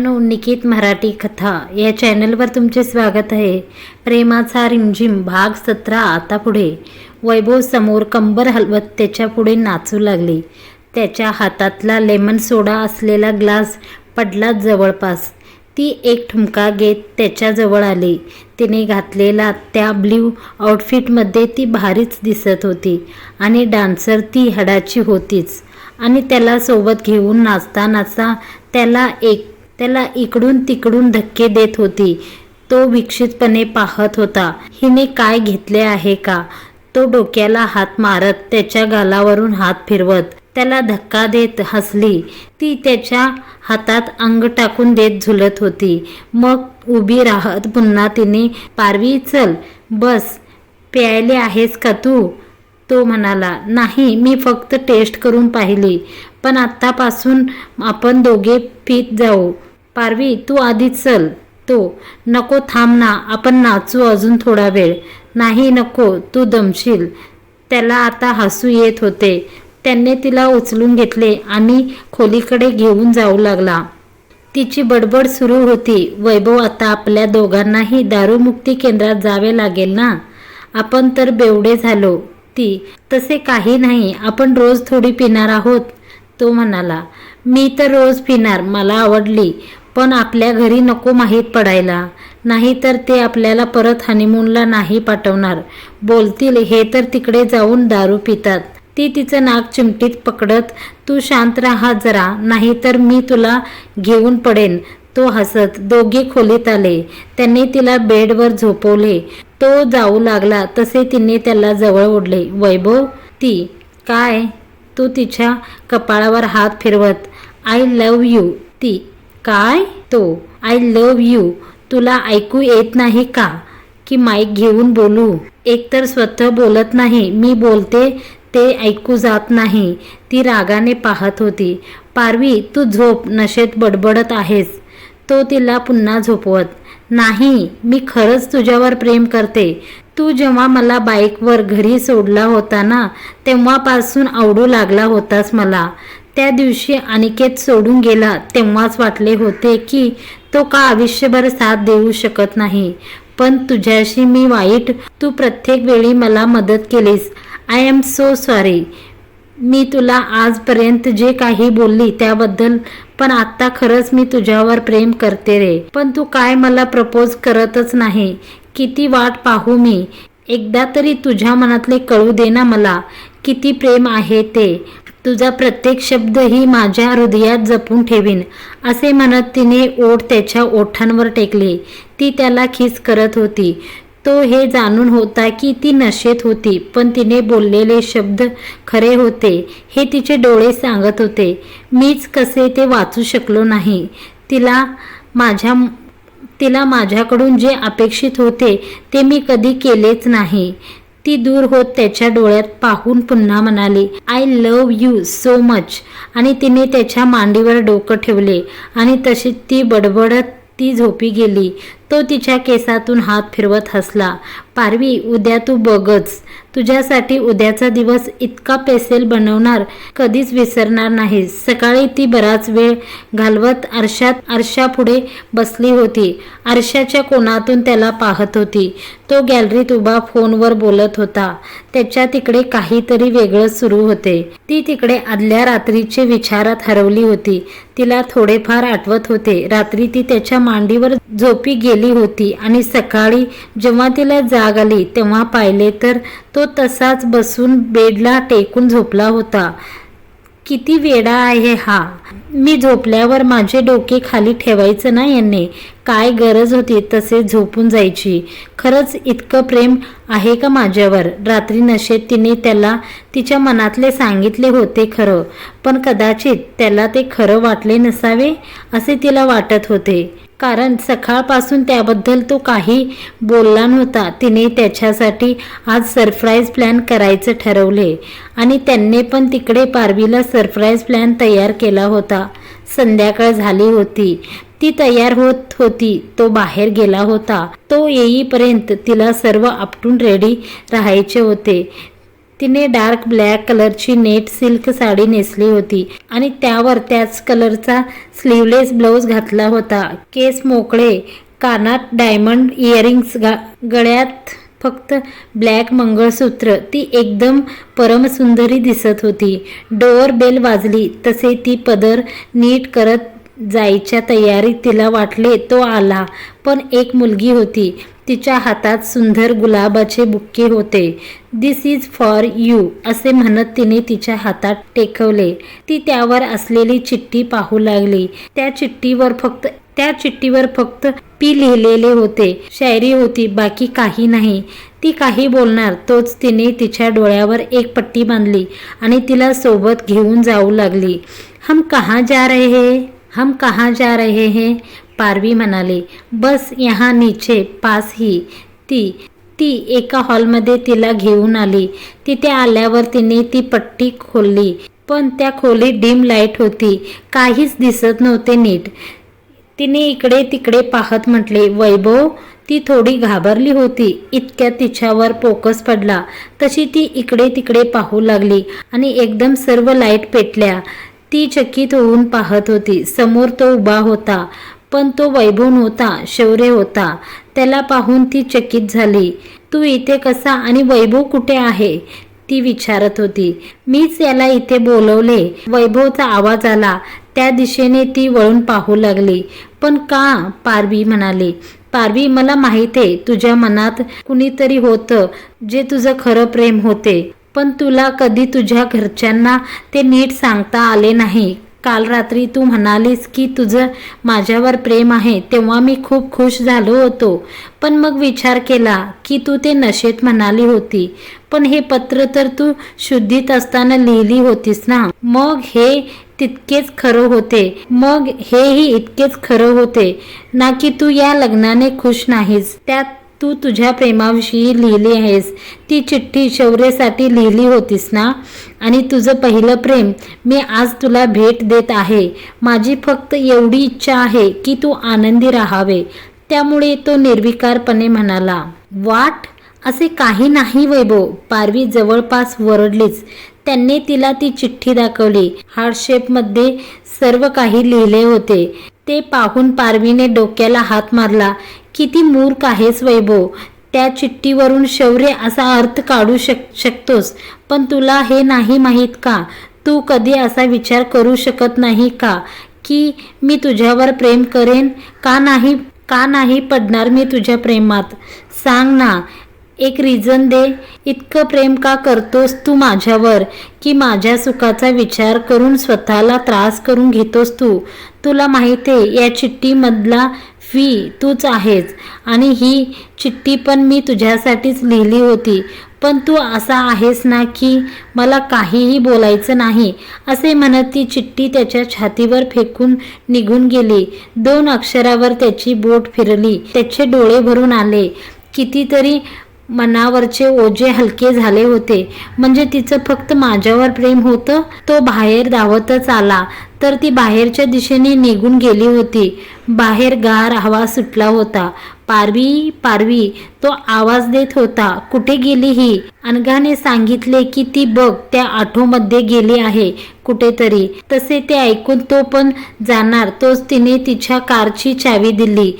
मित्रांनो निकित मराठी कथा या चॅनलवर तुमचे स्वागत आहे. प्रेमाचा रिमझिम भाग सतरा आता पुढे. वैभव समोर कंबर हलवत त्याच्या पुढे नाचू लागली. त्याच्या हातातला लेमन सोडा असलेला ग्लास पडला जवळपास. ती एक ठुमका घेत त्याच्याजवळ आली. तिने घातलेला त्या ब्ल्यू आउटफिटमध्ये ती भारीच दिसत होती आणि डान्सर ती हडाची होतीच. आणि त्याला सोबत घेऊन नाचता नाचता त्याला एक त्याला इकडून तिकडून धक्के देत होती. तो विक्षितपणे पाहत होता हिने काय घेतले आहे का? तो डोक्याला हात मारत त्याच्या गालावरून हात फिरवत त्याला धक्का देत हसली. ती त्याच्या हातात अंग टाकून देत झुलत होती. मग उभी राहत पुन्हा तिने पारवी चल बस प्यायले आहेस का तू? तो म्हणाला नाही मी फक्त टेस्ट करून पाहिली पण आत्तापासून आपण दोघे पीत जाऊ. पारवी तू आधी चल. तो नको थांब ना आपण नाचू अजून थोडा वेळ. नाही नको तू दमशील. त्याला आता हसू येत होते. त्याने तिला उचलून घेतले आणि खोलीकडे घेऊन जाऊ लागला. तिची बडबड सुरू होती. वैभव आता आपल्या दोघांनाही दारूमुक्ती केंद्रात जावे लागेल ना? आपण तर बेवडे झालो. ती तसे काही नाही आपण रोज थोडी पिणार आहोत. तो म्हणाला मी तर रोज पिणार मला आवडली. पण आपल्या घरी नको माहीत पडायला. नाही तर ते आपल्याला परत हनीमूनला नाही पाठवणार. बोलतील हे तर तिकडे जाऊन दारू पितात ती तिचं नाक चिमटीत पकडत तू शांत राहा जरा नाही तर मी तुला घेऊन पडेन तो हसत दोघे खोलीत आले. त्यांनी तिला बेडवर झोपवले. तो जाऊ लागला तसे तिने त्याला जवळ ओढले. वैभव ती काय? तू तिच्या कपाळावर हात फिरवत. आय लव यू ती. काय? तो आय लव यू तुला ऐकू येत नाही का? की माईक घेऊन बोलू? एकतर स्वतः बोलत नाही मी बोलते ते ऐकू जात नाही. ती रागाने पाहत होती. पारवी तू झोप नशेत बडबडत आहेस. तो तिला पुन्हा झोपवत नाही मी खरंच तुझ्यावर प्रेम करते. तू जेव्हा मला बाईकवर घरी सोडला होता ना तेव्हापासून आवडू लागला होतास मला. त्या दिवशी अनिकेत सोडून गेला तेव्हाच वाटले होते की तो का आयुष्यभर साथ देऊ शकत नाही. पण तुझ्याशी मी वाईट तू प्रत्येक वेळी मला मदत केलीस. आय एम सो सॉरी मी तुला आजपर्यंत जे काही बोलली त्याबद्दल पण आता खरंच मी तुझ्यावर प्रेम करते रे. पण तू काय मला प्रपोज करतच नाही. किती वाट पाहू मी. एकदा तरी तुझ्या मनातले कळू दे ना मला. किती प्रेम आहे ते. तुझा प्रत्येक शब्दही माझ्या हृदयात जपून ठेवीन असे म्हणत तिने ओठ त्याच्या ओठांवर टेकले. ती त्याला खिस करत होती. तो हे जाणून होता की ती नशेत होती पण तिने बोललेले शब्द खरे होते हे तिचे डोळे सांगत होते. मीच कसे ते वाचू शकलो नाही. तिला माझ्या तिला माझ्याकडून जे अपेक्षित होते ते मी कधी केलेच नाही. ती दूर होत त्याच्या डोळ्यात पाहून पुन्हा म्हणाली I love you so much आणि तिने त्याच्या मांडीवर डोकं ठेवले आणि तशी ती बडबडत ती झोपी गेली. तो तिच्या केसातून हात फिरवत हसला. पारवी उद्या तू बघच. तुझ्यासाठी उद्याचा दिवस इतका पेसेल बनवणार. कधीच विसरणार नाही सकाळी ती बराच वेळ घालवत आरशात आरशापुढे बसली होती. आरशाच्या कोणातून त्याला पाहत होती. तो गॅलरीत उभा फोनवर बोलत होता. त्याच्या तिकडे काहीतरी वेगळं सुरू होते. ती तिकडे आदल्या रात्रीचे विचारात हरवली होती. तिला थोडेफार आठवत होते. रात्री ती त्याच्या मांडीवर झोपी गेली होती. आणि सकाळी जेव्हा तिला जाग आली तेव्हा पाहिले तर तो तसाच बसून बेडला टेकून झोपला होता. किती वेडा आहे हा. मी झोपल्यावर माझे डोके खाली ठेवायचं ना यांनी. काय गरज होती तसे झोपून जायची. खरंच इतकं प्रेम आहे का माझ्यावर? रात्री नशेत तिने त्याला तिच्या मनातले सांगितले होते खरं. पण कदाचित त्याला ते खरं वाटले नसावे असे तिला वाटत होते. कारण सकाळपासून त्याबद्दल तो काही बोलला नव्हता. तिने त्याच्यासाठी आज सरप्राईज प्लॅन करायचं ठरवले आणि त्यांनी पण तिकडे पारवीला सरप्राईज प्लॅन तयार केला होता. संध्याकाळ झाली होती. ती तयार होत होती. तो बाहेर गेला होता. तो येईपर्यंत तिला सर्व आपटून रेडी राहायचे होते. तिने डार्क ब्लॅक कलरची नेट सिल्क साडी नेसली होती आणि त्यावर त्याच कलरचा स्लीवलेस ब्लाऊज घातला होता. केस मोकळे कानात डायमंड इयरिंग्स गा गळ्यात फक्त ब्लॅक मंगळसूत्र. ती एकदम परमसुंदरी दिसत होती. डोअर बेल वाजली तसे ती पदर नीट करत जायच्या तयारीत तिला वाटले तो आला. पण एक मुलगी होती. तिच्या हातात सुंदर गुलाबाचे बुक्के होते. दिस इज फॉर यू असे म्हणत तिने तिच्या हातात टेकवले. ती त्यावर असलेली चिठ्ठी पाहू लागली. त्या चिठ्ठीवर फक्त त्या चिठ्ठीवर फक्त पी लिहिलेले होते. शायरी होती बाकी काही नाही. ती काही बोलणार तोच तिने तिच्या डोळ्यावर एक पट्टी बांधली आणि तिला सोबत घेऊन जाऊ लागली. हम कहाँ जा रहे हैं? हम कहाँ जा रहे हैं? पारवी म्हणाले बस यहाँ नीचे पास ही. ती ती एका हॉलमध्ये तिला घेऊन आली. तिथे आल्यावर तिने ती पट्टी खोलली पण त्या खोलीत डिम लाइट होती. काहीच दिसत नव्हते नीट. तिने इकडे तिकडे पाहत म्हटले वैभव ती थोडी घाबरली होती. इतक्या तिच्यावर फोकस पडला. तशी ती इकडे तिकडे पाहू लागली आणि एकदम सर्व लाइट पेटल्या. ती चकित होऊन पाहत होती. समोर तो उभा होता. पण तो वैभव नव्हता शौर्य होता. त्याला पाहून ती चकित झाली. तू इथे कसा आणि वैभव कुठे आहे? ती विचारत होती. मीच याला इथे बोलवले. वैभवचा आवाज आला. त्या दिशेने ती वळून पाहू लागली. पण का? पारवी म्हणाली. पारवी मला माहीत आहे तुझ्या मनात कुणीतरी होतं जे तुझं खरं प्रेम होते. पण तुला कधी तुझ्या घरच्यांना ते नीट सांगता आले नाही. काल रात्री तू म्हणालीस की तुझं माझ्यावर प्रेम आहे तेव्हा मी खूप खुश झालो होतो. पण मग विचार केला की तू ते नशेत म्हणाली होती. पण हे पत्र तर तू शुद्धीत असताना लिहिली होतीस ना? मग हे तितकेच खरं होते. मग हेही इतकेच खरं होते. ना की तू या लग्नाने खुश नाहीस. त्यात तू तुझ्या प्रेमाविषयी लिहिली आहेस. ती चिठ्ठी शौर्यासाठी लिहिली होतीस ना? आणि तुझं पहिलं प्रेम मी आज तुला भेट देत आहे. माझी फक्त एवढी इच्छा आहे की तू आनंदी राहावे. त्यामुळे तो निर्विकारपणे म्हणाला वाट असे काही नाही वैभव. पारवी जवळपास वरडलीच. त्यांनी तिला ती चिठ्ठी दाखवली. हार्डशेपमध्ये सर्व काही लिहिले होते. ते पाहून पारवीने डोक्याला हात मारला. किती मूर्ख आहेस वैभव? त्या चिठ्ठीवरून शौर्य असा अर्थ काढू शक शकतोस. पण तुला हे नाही माहीत का? तू कधी असा विचार करू शकत नाही का? की मी तुझ्यावर प्रेम करेन? का नाही का नाही पडणार मी तुझ्या प्रेमात? सांग ना एक रिझन दे. इतकं प्रेम का करतोस तू माझ्यावर? की माझ्या सुखाचा विचार करून स्वतःला त्रास करून घेतोस तू? तुला माहिती आहे या चिठ्ठीमधला फी तूच आहेस. आणि ही चिठ्ठी पण मी तुझ्यासाठीच लिहिली होती. पण तू असा आहेस ना की मला काहीही बोलायचं नाही. असे म्हणत ती चिठ्ठी त्याच्या छातीवर फेकून निघून गेली. दोन अक्षरावर त्याची बोट फिरली. त्याचे डोळे भरून आले. कितीतरी मनावरचे ओझे हलके झाले होते. म्हणजे तिचं फक्त माझ्यावर प्रेम होतं? तो बाहेर धावतच आला. तर ती बाहेरच्या दिशेने निघून गेली होती. बाहेर गार हवा सुटला होता. पारवी पारवी तो आवाज देत होता कुठे गेली ही? अनघाने सांगितले की ती बघ त्या आठोमध्ये गेली आहे कुठेतरी. तसे ते ऐकून तो पण जाणार. तोच तिने तिच्या कारची चावी दिली.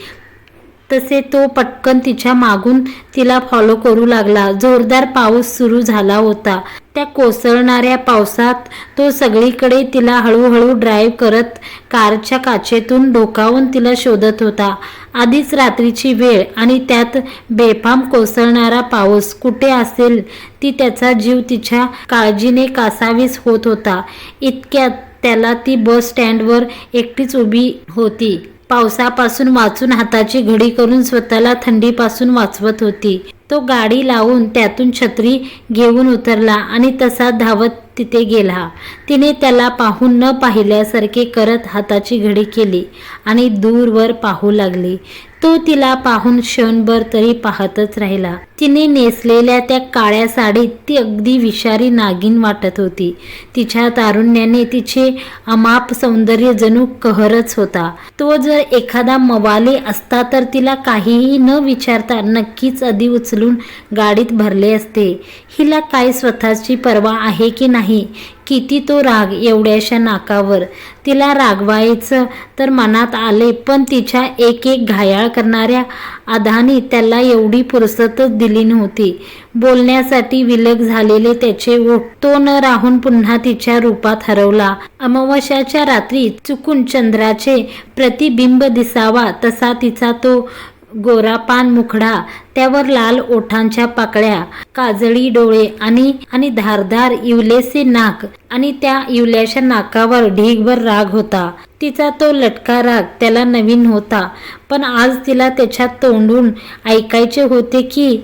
तसे तो पटकन तिच्या मागून तिला फॉलो करू लागला. जोरदार पाऊस सुरू झाला होता. त्या कोसळणाऱ्या पावसात तो सगळीकडे तिला हळूहळू ड्राईव्ह करत कारच्या काचेतून डोकावून तिला शोधत होता. आधीच रात्रीची वेळ आणि त्यात बेफाम कोसळणारा पाऊस कुठे असेल ती त्याचा जीव तिच्या काळजीने कासावीस होत होता. इतक्यात त्याला ती बस स्टँडवर एकटीच उभी होती. पावसापासून वाचून हाताची घडी करून स्वतःला थंडीपासून वाचवत होती. तो गाडी लावून त्यातून छत्री घेऊन उतरला आणि तसा धावत तिथे गेला. तिने त्याला पाहून न पाहिल्यासारखे करत हाताची घडी केली आणि दूरवर पाहू लागली. तो तिला पाहून क्षणभर तरी पाहतच राहिला. तिने नेसलेल्या त्या काळ्या साडीत ती अगदी विषारी नागिन वाटत होती. तिच्या तारुण्याने तिचे अमाप सौंदर्य जणू कहरच होता. तो जर एखादा मवाली असता तर तिला काहीही न विचारता नक्कीच आधी उचलून गाडीत भरले असते. हिला काय स्वतःची पर्वा आहे की नाही नाही. किती तो राग एवढ्याशा नाकावर. तिला रागवायचं तर मनात आले पण तिच्या एक एक घायाळ करणाऱ्या आधानी त्याला एवढी फुरसतच दिली नव्हती. बोलण्यासाठी विलग झालेले त्याचे ओठ तो न राहून पुन्हा तिच्या रूपात हरवला. अमावस्याच्या रात्री चुकून चंद्राचे प्रतिबिंब दिसावा तसा तिचा तो गोरापान मुखडा त्यावर लाल ओठांच्या पाकळ्या काजळी डोळे आणि आणि धारधार इवलेसे नाक आणि त्या इवल्याच्या नाकावर ढीगभर राग होता. तिचा तो लटका राग त्याला नवीन होता पण आज तिला त्याच्यात तोंडून ऐकायचे होते की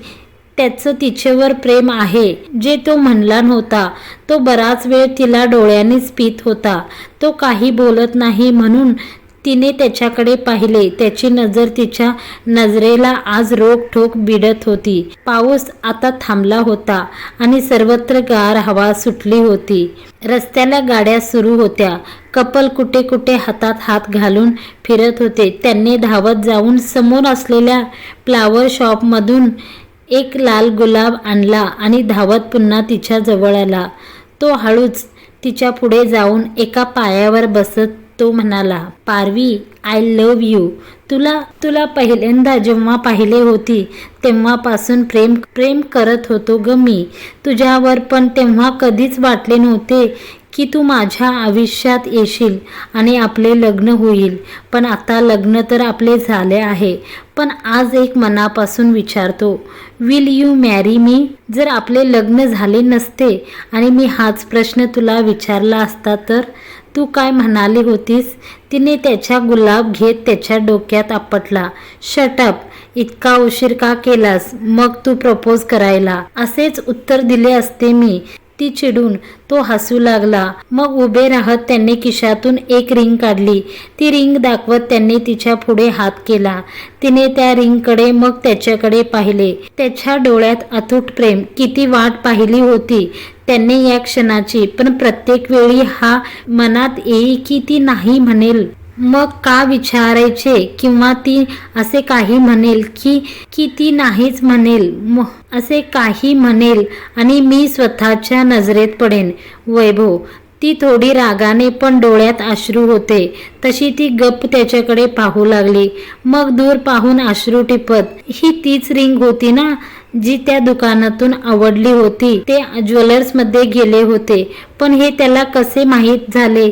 त्याचं तिच्यावर प्रेम आहे. जे तो म्हणला नव्हता तो बराच वेळ तिला डोळ्यांनीच पित होता. तो काही बोलत नाही म्हणून तिने त्याच्याकडे पाहिले. त्याची नजर तिच्या नजरेला आज रोखोक बिडत होती. पाऊस आता थांबला होता आणि सर्वत्र गार हवा सुटली होती. रस्त्याला गाड्या सुरू होत्या. कपल कुठे कुठे हातात हात घालून फिरत होते. त्यांनी धावत जाऊन समोर असलेल्या फ्लावर शॉपमधून एक लाल गुलाब आणला आणि धावत पुन्हा तिच्या जवळ आला. तो हळूच तिच्या पुढे जाऊन एका पायावर बसत तो म्हणाला पारवी आय लव यू तुला तुला पहिल्यांदा जेव्हा पाहिले होती तेव्हापासून प्रेम प्रेम करत होतो ग मी. तुझ्यावर पण तेव्हा कधीच वाटले नव्हते की तू माझ्या आयुष्यात येशील आणि आपले लग्न होईल. पण आता लग्न तर आपले झाले आहे. पण आज एक मनापासून विचारतो विल यू मॅरी मी जर आपले लग्न झाले नसते आणि मी हाच प्रश्न तुला विचारला असता तर? तू काय म्हणाली होतीस? तिने त्याच्या गुलाब घेत त्याच्या डोक्यात आपटला. शटअप इतका उशीर का केलास? मग तू प्रपोज करायला. असेच उत्तर दिले असते मी. ती चिडून तो हसू लागला. मग उभे राहत त्यांनी खिशातून एक रिंग काढली. ती रिंग दाखवत त्यांनी तिच्या पुढे हात केला. तिने त्या रिंगकडे मग त्याच्याकडे पाहिले. त्याच्या डोळ्यात अतूट प्रेम. किती वाट पाहिली होती त्यांनी या क्षणाची. पण प्रत्येक वेळी हा मनात येई की ती नाही म्हणेल. मग का विचारायचे? किंवा ती असे काही म्हणेल की की ती नाहीच म्हणेल. असे काही म्हणेल आणि मी स्वतःच्या नजरेत पडेन. वैभव ती थोडी रागाने पण डोळ्यात अश्रू होते. तशी ती गप्प त्याच्याकडे पाहू लागली. मग दूर पाहून अश्रू टिपत ही तीच रिंग होती ना जी त्या दुकानातून आवडली होती. ते ज्वेलर्समध्ये गेले होते. पण हे त्याला कसे माहीत झाले?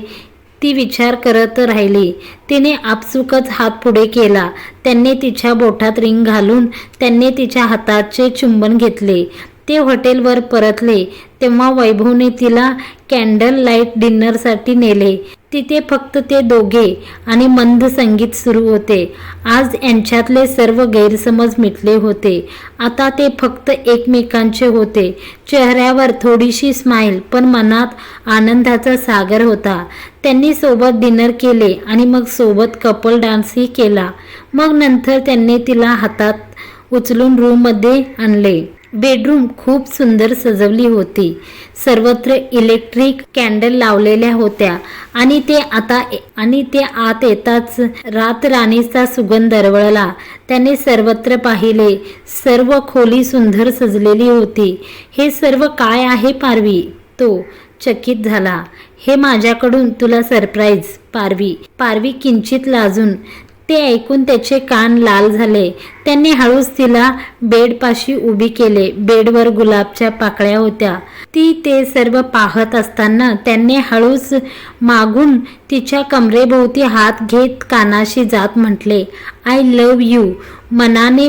ती विचार करत राहिली. तिने आपसुकच हात पुढे केला. त्यांनी तिच्या बोटात रिंग घालून त्यांनी तिच्या हाताचे चुंबन घेतले. ते हॉटेलवर परतले तेव्हा वैभवने तिला कॅन्डल लाइट डिनरसाठी नेले. तिथे फक्त ते दोघे आणि मंद संगीत सुरू होते. आज यांच्यातले सर्व गैरसमज मिटले होते. आता ते फक्त एकमेकांचे होते. चेहऱ्यावर थोडीशी स्माईल पण मनात आनंदाचा सागर होता. त्यांनी सोबत डिनर केले आणि मग सोबत कपल डान्सही केला. मग नंतर त्यांनी तिला हातात उचलून रूममध्ये आणले. बेडरूम खूप सुंदर सजवली होती. सर्वत्र इलेक्ट्रिक कॅन्डल लावलेल्या होत्या. आणि ते आता आणि ते आत येताच रातराणीचा सुगंध दरवळला. त्याने सर्वत्र पाहिले. सर्व खोली सुंदर सजलेली होती. हे सर्व काय आहे पारवी? तो चकित झाला. हे माझ्याकडून तुला सरप्राईज पारवी. पारवी किंचित लाजून ते ऐकून त्याचे कान लाल झाले. त्यांनी हळूच तिला बेडपाशी उभी केले. बेडवर गुलाबच्या पाकळ्या होत्या. ती ते सर्व पाहत असताना त्यांनी हळूच मागून तिच्या कमरेभोवती हात घेत कानाशी जात म्हटले आय लव यू मनाने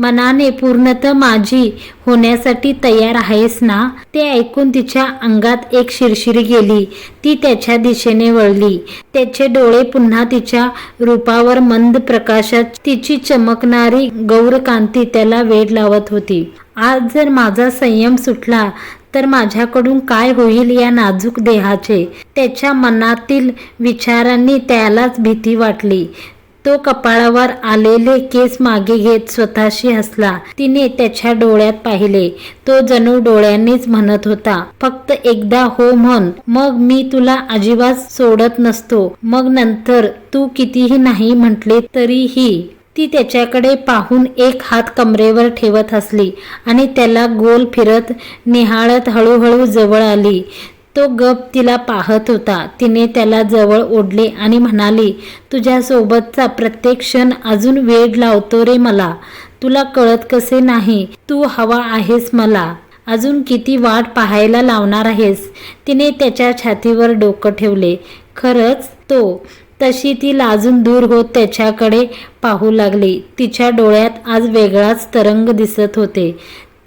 मनाने पूर्णतः माझी होण्यासाठी तयार आहेस ना? ते ऐकून तिच्या अंगात एक शिरशिरी गेली. ती त्याच्या दिशेने वळली. त्याचे डोळे पुन्हा तिच्या रूपावर मंद प्रकाशात तिची चमकणारी गौरकांती त्याला वेड लावत होती. आज जर माझा संयम सुटला तर माझ्याकडून काय होईल या नाजूक देहाचे? त्याच्या मनातील विचारांनी त्यालाच भीती वाटली. तो कपाळावर आलेले केस मागे घेत स्वतःशी हसला. तिने त्याच्या डोळ्यात पाहिले. तो जणू डोळ्यांनीच म्हणत होता फक्त एकदा हो म्हण. मग मी तुला अजिबात सोडत नसतो. मग नंतर तू कितीही नाही म्हटले तरीही. ती त्याच्याकडे पाहून एक हात कमरेवर ठेवत हसली आणि त्याला गोल फिरत निहाळत हळूहळू जवळ आली. तो गप तिला पाहत होता. तिने त्याला जवळ ओढले आणि म्हणाली तुझ्यासोबतचा प्रत्येक क्षण अजून वेळ लावतो रे मला. तुला कळत कसे नाही तू हवा आहेस मला. अजून किती वाट पाहायला लावणार आहेस? तिने त्याच्या छातीवर डोकं ठेवले. खरंच तो. तशी ती लाजून दूर होत त्याच्याकडे पाहू लागली. तिच्या डोळ्यात आज वेगळाच तरंग दिसत होते.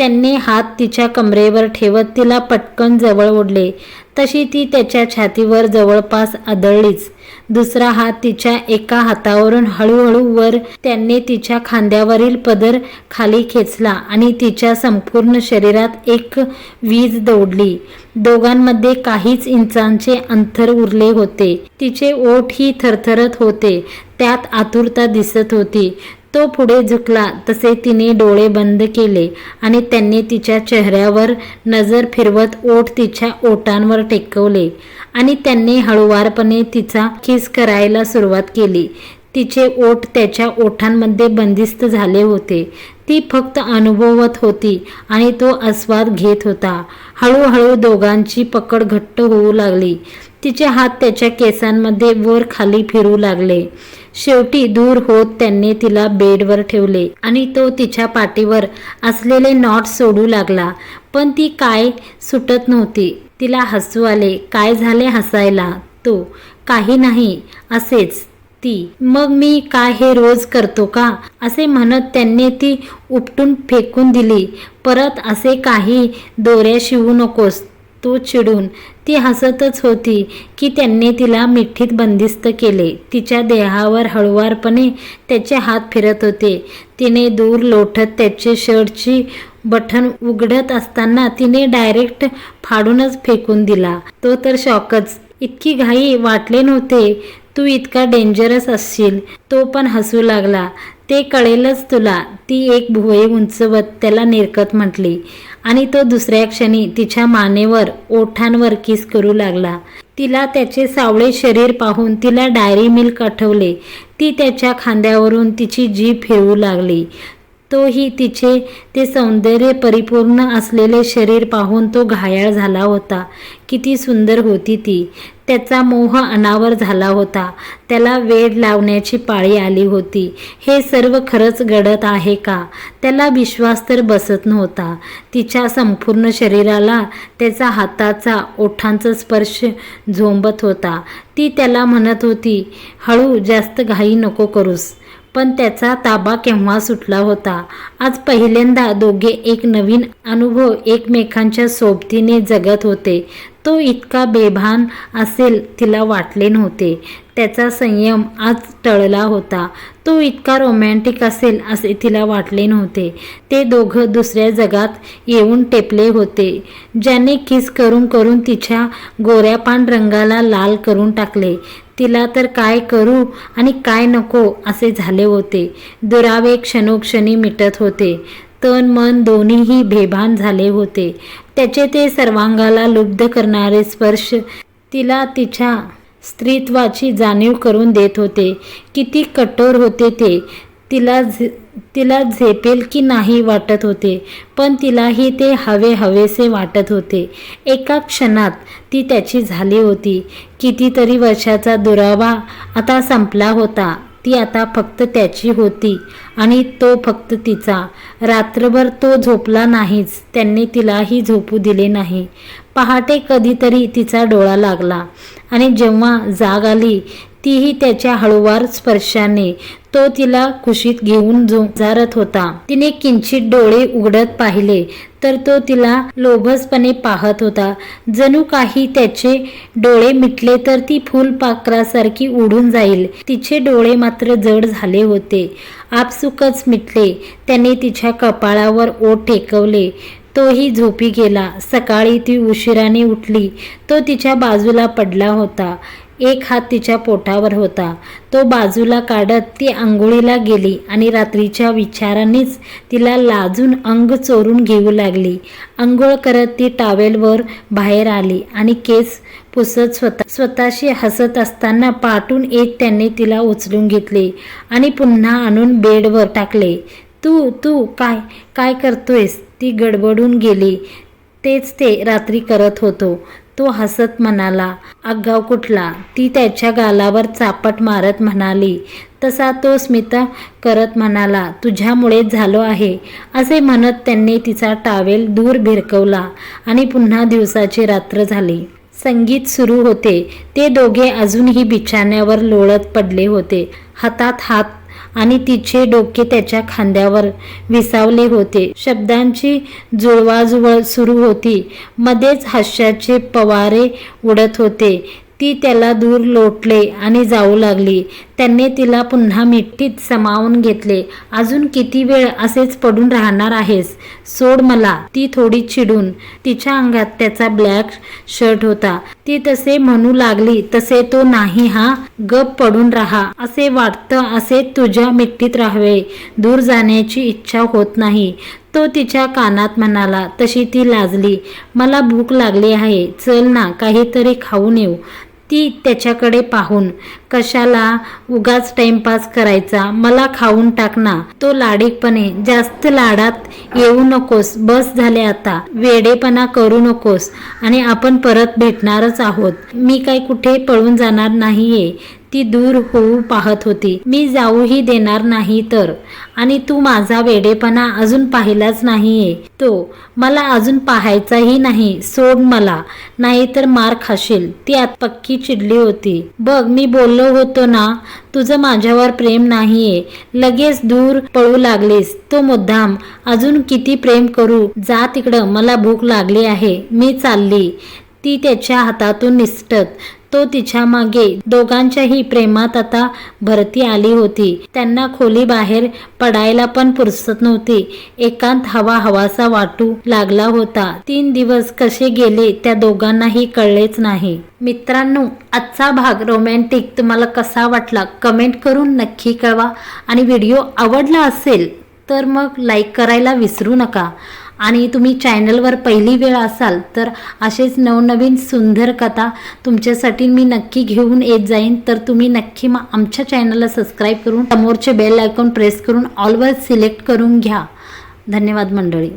त्यांनी हात तिच्या कमरेवर ठेवत तिला पटकन जवळ ओढले. तशी ती त्याच्या छातीवर जवळपास आदळलीच. दुसरा हात तिच्या एका हातावरून हळूहळू वर त्यांनी तिच्या खांद्यावरील पदर खाली खेचला आणि तिच्या संपूर्ण शरीरात एक वीज दौडली. दोघांमध्ये काहीच इंचांचे अंतर उरले होते. तिचे ओठ ही थरथरत होते. त्यात आतुरता दिसत होती. तो पुढे झुकला तसे तिने डोळे बंद केले आणि त्यांनी तिच्या चेहऱ्यावर नजर फिरवत ओठ तिच्या ओटांवर टेकवले आणि त्यांनी हळुवारपणे तिचा किस करायला सुरुवात केली. तिचे ओठ त्याच्या ओठांमध्ये बंदिस्त झाले होते. ती फक्त अनुभवत होती आणि तो आस्वाद घेत होता. हळूहळू दोघांची पकड घट्ट होऊ लागली. तिचे हात त्याच्या केसांमध्ये वर खाली फिरू लागले. शेवटी दूर होत त्यांनी तिला बेडवर ठेवले आणि तो तिच्या पाठीवर असलेले नॉट सोडू लागला. पण ती काय सुटत नव्हती. तिला हसू आले. काय झाले हसायला तो? काही नाही. असेच. ती. मग मी काय हे रोज करतो का? असे म्हणत त्यांनी ती उपटून फेकून दिली. परत असे काही दोऱ्या शिवू नकोस. तो चिडून ती हसतच होती की त्यांनी तिला मिठीत बंदिस्त केले. तिच्या देहावर हळुवारपणे त्याचे हात फिरत होते. तिने दूर लोटत त्याचे शर्टची बटन उघडत असताना तिने डायरेक्ट फाडूनच फेकून दिला. तो तर शॉकच. इतकी घाई वाटले नव्हते. तू इतका डेंजरस असशील. तो पण हसू लागला. ते कळेलच तुला. ती एक भुवई उंचवत त्याला निरकत म्हटली आणि तो दुसऱ्या क्षणी तिच्या मानेवर ओठांवर किस करू लागला. तिला त्याचे सावळे शरीर पाहून तिला डायरी मिल्क आठवले ती त्याच्या खांद्यावरून तिची जीभ फिरवू लागली. तोही तिचे ते सौंदर्य परिपूर्ण असलेले शरीर पाहून तो घायाळ झाला होता. किती सुंदर होती ती. त्याचा मोह अनावर झाला होता. त्याला वेड लावण्याची पाळी आली होती. हे सर्व खरंच घडत आहे का? त्याला विश्वास तर बसत नव्हता. तिच्या संपूर्ण शरीराला त्याचा हाताचा ओठांचा स्पर्श झोंबत होता. ती त्याला म्हणत होती हळू जास्त घाई नको करूस. पण त्याचा ताबा केव्हा सुटला होता? आज पहिल्यांदा दोघे एक नवीन अनुभव एकमेकांच्या सोबतीने जगत होते. तो इतका बेभान असेल तिला वाटले नव्हते. त्याचा संयम आज टळला होता. तो इतका रोमॅन्टिक असेल असे तिला वाटले नव्हते. ते दोघं दुसऱ्या जगात येऊन टेपले होते. ज्याने किस करून करून तिच्या गोऱ्यापान रंगाला लाल करून टाकले. तिला तर काय करू आणि काय नको असे झाले होते. दुरावे क्षणोक्षणी मिटत होते. तन मन दोन्हीही बेभान झाले होते. त्याचे ते सर्वांगाला लुब्ध करणारे स्पर्श तिला तिच्या स्त्रीत्वाची जाणीव करून देत होते. किती कठोर होते ते. तिला झे तिला झेपेल की नाही वाटत होते पण तिलाही ते हवे हवेसे वाटत होते. एका क्षणात ती त्याची झाली होती. कितीतरी वर्षाचा दुरावा आता संपला होता. ती आता फक्त त्याची होती आणि तो फक्त तिचा. रात्रभर तो झोपला नाहीच त्यांनी तिलाही झोपू दिले नाही. पहाटे कधीतरी तिचा डोळा लागला आणि जेव्हा जाग आली तीही त्याच्या हळूवार स्पर्शाने तो तिला कुशीत घेऊन झोंजारत होता. तिने किंचित डोळे उघडत पाहिले तर तो तिला लोभसपणे पाहत होता. जणू काही त्याचे डोळे मिटले तर ती फुलपाखरासारखी उडून जाईल. तिचे डोळे मात्र जड झाले होते. आपसुकच मिटले. त्याने तिच्या कपाळावर ओठ टेकवले. तोही झोपी गेला. सकाळी ती उशिराने उठली. तो तिच्या बाजूला पडला होता. एक हात तिच्या पोटावर होता. तो बाजूला काढत ती आंघोळीला गेली आणि रात्रीच्या विचारांनीच तिला लाजून अंग चोरून घेऊ लागली. आंघोळ करत ती टावेलवर बाहेर आली आणि केस पुसत स्वतः स्वतःशी हसत असताना पाठून एक त्यांनी तिला उचलून घेतले आणि पुन्हा आणून बेडवर टाकले. तू तू काय काय करतोयस? ती गडबडून गेली. तेच ते रात्री करत होतो. तो हसत म्हणाला आगाव कुठला? ती त्याच्या गालावर चापट मारत म्हणाली. तसा तो स्मिता करत म्हणाला तुझ्यामुळे झालो आहे असे म्हणत त्यांनी तिचा टावेल दूर भिरकवला आणि पुन्हा दिवसाची रात्र झाली. संगीत सुरू होते. ते दोघे अजूनही बिछाण्यावर लोळत पडले होते. हातात हात आणि तिचे डोके त्याच्या खांद्यावर विसावले होते. शब्दांची जुळवाजुळव सुरू होती. मध्येच हास्याचे पवारे उडत होते. ती त्याला दूर लोटले आणि जाऊ लागली. त्यांनी तिला पुन्हा मिठीत समावून घेतले. अजून किती वेळ असेच पडून राहणार आहेस? सोड मला. ती थोडी चिडून तिच्या अंगात त्याचा ब्लॅक शर्ट होता. ती तसे म्हणू लागली तसे तो नाही हा. गप पडून राहा. असे वाटतं असे तुझ्या मिठीत राहावे. दूर जाण्याची इच्छा होत नाही. तो तिच्या कानात म्हणाला तशी ती लाजली. मला भूक लागली आहे. चल ना काहीतरी खाऊन येऊ. ती त्याच्याकडे पाहून कशाला? उगाच टाइमपास करायचा. मला खाऊन टाक ना. तो लाडीकपणे जास्त लाडात येऊ नकोस. बस झाले आता. वेडेपणा करू नकोस. आणि आपण परत भेटणारच आहोत. मी काय कुठे पळून जाणार नाहीये. ती दूर होऊ पाहत होती. मी जाऊही देणार नाही तर. आणि तू माझा वेडेपणा अजून पाहिलाच नाहीये. तो मला अजून पाहायचाही नाही. सोड मला. नाहीतर मार खाशील. ती आत पक्की चिडली होती. बघ मी बोललो होतो ना तुझं माझ्यावर प्रेम नाहीये. लगेच दूर पळू लागलीस. तो मुद्दाम अजून किती प्रेम करू? जा तिकडं. मला भूक लागली आहे. मी चालली. ती त्याच्या हातातून निसटत तो तिच्यामागे. दोघांच्याही प्रेमात आता भरती आली होती. त्यांना खोली बाहेर पडायला पण पुरसत नव्हती. एकांत हवा हवासा वाटू लागला होता. तीन दिवस कसे गेले त्या दोघांनाही कळलेच नाही. मित्रांनो आजचा भाग रोमॅन्टिक तुम्हाला कसा वाटला? कमेंट करून नक्की कळवा. आणि व्हिडिओ आवडला असेल तर मग लाईक करायला विसरू नका. आणि तुम्ही चॅनलवर पहिली वेळ असाल तर असेच नवनवीन सुंदर कथा तुमच्यासाठी मी नक्की घेऊन येत जाईन. तर तुम्ही नक्की मग आमच्या चॅनलला सबस्क्राईब करून समोरचे बेल आयकॉन प्रेस करून ऑलवर सिलेक्ट करून घ्या. धन्यवाद मंडळी.